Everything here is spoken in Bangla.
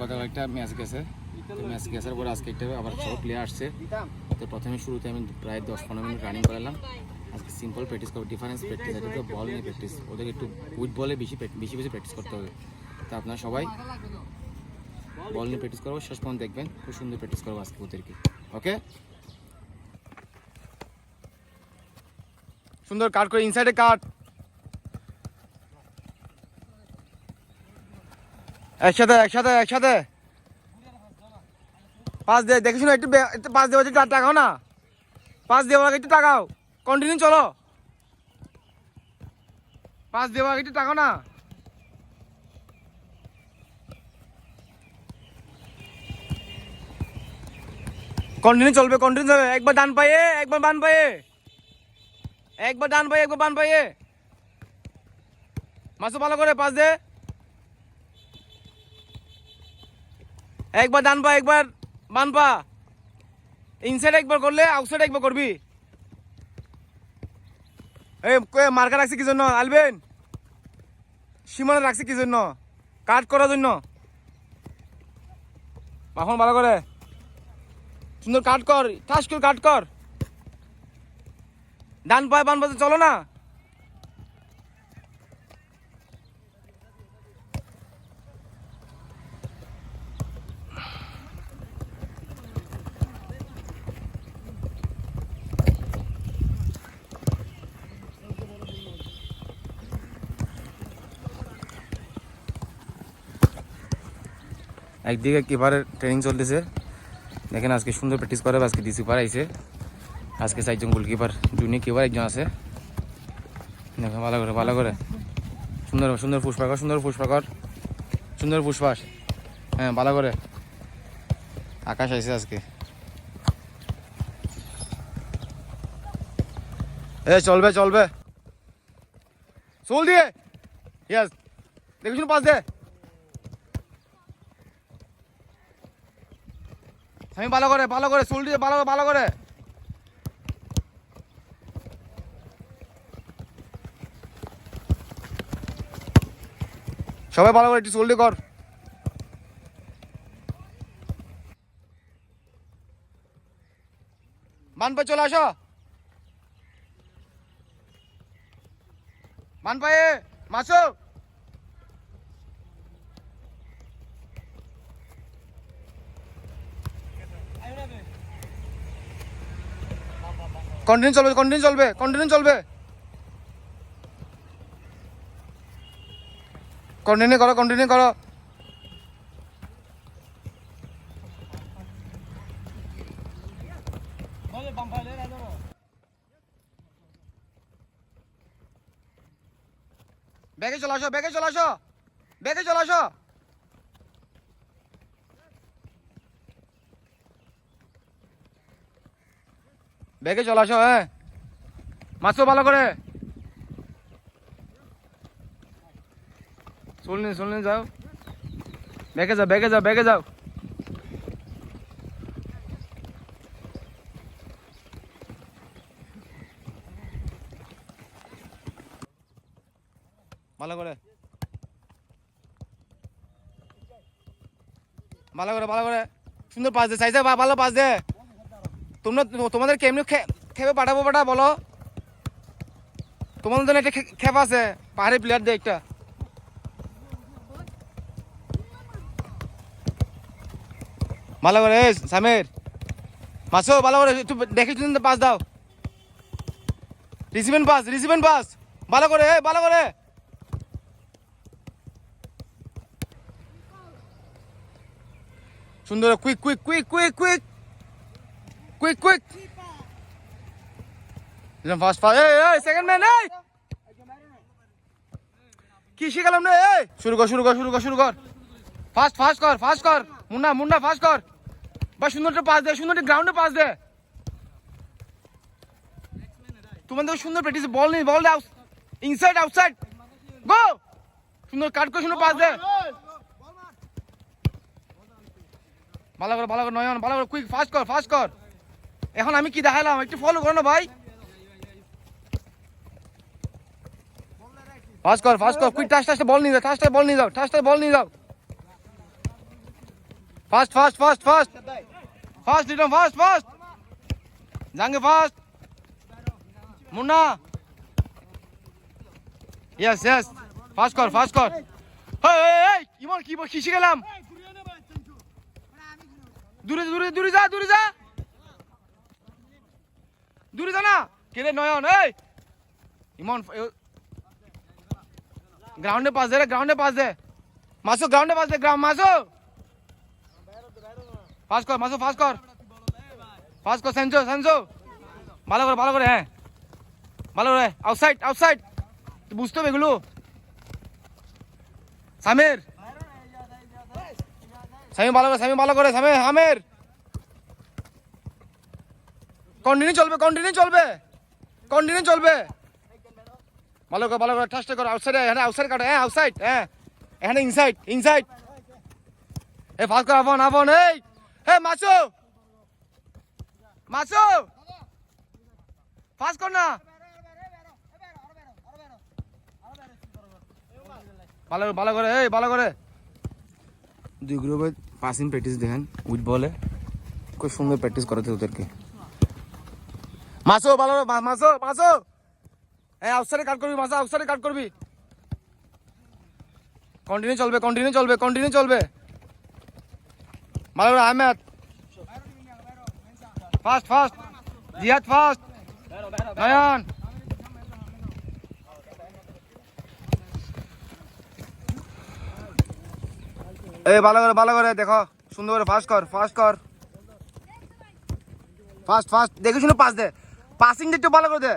গতকাল একটা ম্যাচ গেছে। ম্যাচ গেছার পরে আজকে একটা আবার সব প্লেয়ার আসছে। তো প্রথমে শুরুতে আমি প্রায় দশ পনেরো মিনিট রানিং করালাম। আজকে সিম্পল প্র্যাকটিস করব ডিফারেন্স প্র্যাকটিস এটা তো বল নিয়ে প্র্যাকটিস ওদের একটু উইথ বলে বেশি বেশি বেশি প্র্যাকটিস করতে হবে। তো আপনারা সবাই বল নিয়ে প্র্যাকটিস করব শেষ পর্যন্ত দেখবেন। খুব সুন্দর প্র্যাকটিস করব আজকে ওদেরকে। ওকে সুন্দর কাট করে ইনসাইডে কাট একসাথে একসাথে একসাথে। পাঁচ দে দেখে শুনো একটু একটু পাঁচ দেওয়া একটু টাকাও না। পাঁচ দেওয়া একটু টাকাও। কন্টিনিউ চলো। পাঁচ দেওয়া একটু টাকাও না। কন্টিনিউ চলবে কন্টিনিউ চলবে। একবার ডান পায়ে, একবার বান পায়ে। একবার ডান পায়ে, একবার বান পায়ে। মাসু ভালো করে, পাঁচ দে একবার ডান পা একবার বান পা ইনসাইড একবার করলে আউটসাইড একবার করবি। এই মার্কা রাখছি কি জন্য? আলবেন? সীমানা রাখছি কি জন্য? কাট করার জন্য। এখন ভালো করে। সুন্দর কাট কর ঠাস করে কাট কর। ডান পায়ে, বান পাশে চলো না। একদিকে কিপারের ট্রেনিং চলতেছে। দেখেন আজকে সুন্দর প্র্যাকটিস করে, আজকে পার আইছে। আজকে চারজন গোলকিপার জুনিয়র কিপার একজন আছে। দেখো ভালো করে ভালো করে। সুন্দর সুন্দর পুষ্পাকর সুন্দর পুষ্পাকর সুন্দর পুষ্পাস হ্যাঁ ভালো করে। আকাশ আইছে আজকে। এ, চলবে চলবে। চল দিয়ে। ইয়াস দেখি শুনো পাস দে। আমি ভালো করে ভালো করে, চুল দিয়ে ভালো ভালো করে। সবাই ভালো করে একটু চুল কর। মান পায়ে চলে আসো। মান পায়ে মাসো কন্টিনিউ চলবে কন্টিনিউ চলবে কন্টিনিউ চলবে। কন্টিনিউ করো কন্টিনিউ করো। ব্যাগে চলে আসো ব্যাগে চলে আসো ব্যাগে চলে আসো। ব্যাগে চলে, আসো হ্যাঁ। মাছও ভালো করে। শুননি শুননি যাও। ব্যাগে যাও ব্যাগে যাও ব্যাগে যাও। ভালো করে। ভালো করে ভালো করে। সুন্দর পাস দে, সাইজে, ভালো পাস দে। তোমরা তোমাদের কেমনি খেপে পাঠাবো পাঠা বলো। তোমাদের জন্য একটা খেপ আছে, পাহাড়ি প্লেয়ার দিয়ে একটা। ভালো করে সামির। মাসো ভালো করে একটু দেখে শুনে পাস দাও। রিসিভেন পাস রিসিভেন পাস ভালো করে ভালো করে। সুন্দর quick quick quick quick quick quick quick first first এই এই সেকেন্ড ম্যান এই কি শিখালাম রে, এই? শুরু কর শুরু কর শুরু কর শুরু কর। ফাস্ট ফাস্ট কর ফাস্ট কর। মুন্না মুন্না ফাস্ট কর। বা সুন্দরটা পাস দে, সুন্দরটা গ্রাউন্ডে পাস দে। তোমাদের সুন্দর প্র্যাকটিস বল নেই বল দাও ইনসাইড আউটসাইড গো সুন্দর কাট করে, সুন্দর পাস দে। ভালো করে ভালো করে, নয়ন ভালো করে কুইক ফাস্ট কর ফাস্ট কর। এখন আমি কি দেখালাম? একটু ফলো করো না ভাই। ফাস্ট কর ফাস্ট কর কুইক টাচ টাচটা বল নিয়ে যাও টাচটা বল নিয়ে যাও টাচটা বল নিয়ে যাও। Fast fast fast fast fast Liton fast fast জাঙ্গে fast Munna yes yes fast কর ফাস্ট কর। ইমন কি বল- কিসে গেলাম? দূরে দূরে দূরে যা দূরে যা। দূরে যা না। নয়ন, এই। ইমন গ্রাউন্ডে পাস দে রে গ্রাউন্ডে পাস দে। মাসো গ্রাউন্ডে পাস দে গ্রাউন্ড মাসো। পাস কর, মাসো পাস কর। পাস কর সেনজো সেনজো ভালো করে ভালো করে হ্যাঁ। ভালো করে আউটসাইড আউটসাইড তুই বুঝতে হবে এগুলো। সামির। সামি ভালো করে সামি ভালো করে সামি আমের কন্টিনিউ চলবে কন্টিনিউ চলবে। কন্টিনিউ চলবে। ভালো করে ভালো করে ঠাসটা করো। আউটসাইড এখানে আউটসাইড কাটো। হ্যাঁ আউটসাইড হ্যাঁ। এখানে ইনসাইড ইনসাইড এ ফাস্ট কর আফন আফন এই। হে, মাসো। মাসো। ফাস্ট কর না। ভালো ভালো করে, এই, ভালো করে। দুই গ্রুপে পাসিং প্র্যাকটিস দেখেন। উইথ বলে। খুব সুন্দর প্র্যাকটিস করাতে ওদেরকে। মাসো, ভালো করে মা- মাসো মাসো। হ্যাঁ আউটসাইডে কাট করবি, মাসো আউটসাইডে কাট করবি। কন্টিনিউ চলবে কন্টিনিউ চলবে কন্টিনিউ চলবে। ভালো Ahmed. Fast fast Jihad fast Nayan. এই ভালো করে ভালো করে, দেখো। সুন্দর করে ফাস্ট কর ফাস্ট কর। ফাস্ট ফাস্ট দেখে শুনে পাস দে। পাসিং একটু ভালো করে দে।